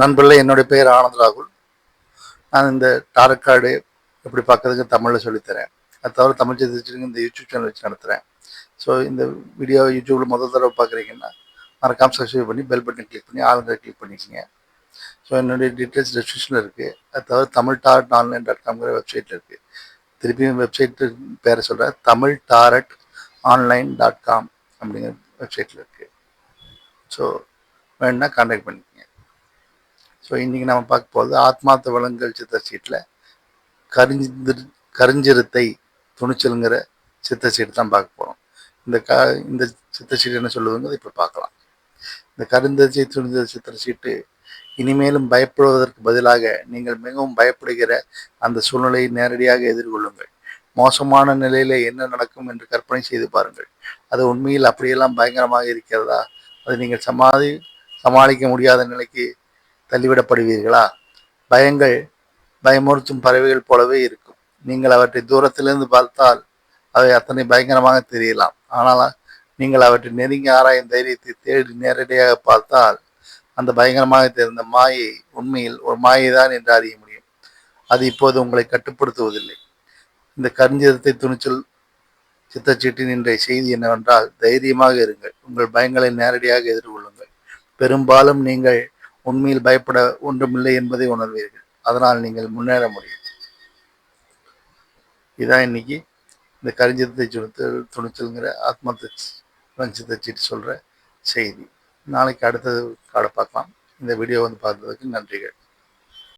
நண்பர்களே என்னுடைய பெயர் ஆனந்த் ராகுல். நான் இந்த டாரக்காடு எப்படி பார்க்கறதுக்கு தமிழில் சொல்லித்தரேன். அது தவிர தமிழ் செய்திச்சுங்க இந்த யூடியூப் சேனல் வச்சு நடத்துகிறேன் ஸோ இந்த வீடியோ யூடியூப்பில் முதல் தடவை பார்க்குறீங்கன்னா மறக்காம சப்ஸ்கிரைப் பண்ணி பெல் பட்டன் கிளிக் பண்ணி ஆளுங்க கிளிக் பண்ணிக்கோங்க. ஸோ என்னுடைய டீட்டெயில்ஸ் டிஸ்கிரிப்ஷனில் இருக்குது அது தவிர தமிழ் டாரட் ஆன்லைன் டாட் காம்ங்கிற வெப்சைட்டில் இருக்குது திருப்பியும் வெப்சைட்டு பேரை சொல்கிறேன் Tamil tarot online dot com அப்படிங்கிற வெப்சைட்டில் இருக்குது ஸோ வேணுன்னா கான்டாக்ட் பண்ணிக்கோங்க. ஸோ இன்றைக்கி நம்ம பார்க்க போகிறது ஆத்மார்த்த விலங்குகள் சித்த சீட்டில் கரிஞ்சிரு கரிஞ்சிருத்தை துணிச்சலுங்கிற சித்திர சீட்டு தான் பார்க்க போகிறோம் இந்த க இந்த சித்திர சீட்டு என்ன சொல்லுதுங்கிறது இப்போ பார்க்கலாம். இந்த கருந்தரிசி துணிந்த சித்திர சீட்டு இனிமேலும் பயப்படுவதற்கு பதிலாக நீங்கள் மிகவும் பயப்படுகிற அந்த சூழ்நிலையை நேரடியாக எதிர்கொள்ளுங்கள். மோசமான நிலையில என்ன நடக்கும் என்று கற்பனை செய்து பாருங்கள். அது உண்மையில் அப்படியெல்லாம் பயங்கரமாக இருக்கிறதா? அதை நீங்கள் சமாளி சமாளிக்க முடியாத நிலைக்கு தள்ளிவிடப்படுவீர்களா? பயங்கள் பயமுறுத்தும் பறவைகள் போலவே இருக்கும். நீங்கள் அவற்றை தூரத்திலிருந்து பார்த்தால் அவை அத்தனை பயங்கரமாக தெரியலாம். ஆனால் நீங்கள் அவற்றை நெருங்கி ஆராயும் தைரியத்தை தேடி நேரடியாக பார்த்தால் அந்த பயங்கரமாக தெரிந்த மாயை உண்மையில் ஒரு மாயை என்று அறிய முடியும். அது இப்போது உங்களை கட்டுப்படுத்துவதில்லை. இந்த கருஞ்சிதத்தை துணிச்சல் சித்தச்சீட்டின் இன்றைய செய்தி என்னவென்றால் தைரியமாக இருங்கள். உங்கள் பயங்களை நேரடியாக எதிர்கொள்ளுங்கள். பெரும்பாலும் நீங்கள் உண்மையில் பயப்பட ஒன்றுமில்லை என்பதை உணர்வீர்கள். அதனால் நீங்கள் முன்னேற முடியும். இதான் இன்னைக்கு இந்த கரிஞ்சத்தை சுடுத்தல் துணிச்சல்ங்கிற ஆத்மத்தை வஞ்சத்தை சீட்டு சொல்கிற செய்தி. நாளைக்கு அடுத்தது காடை பார்க்கலாம். இந்த வீடியோ வந்து பார்த்ததுக்கு நன்றிகள்.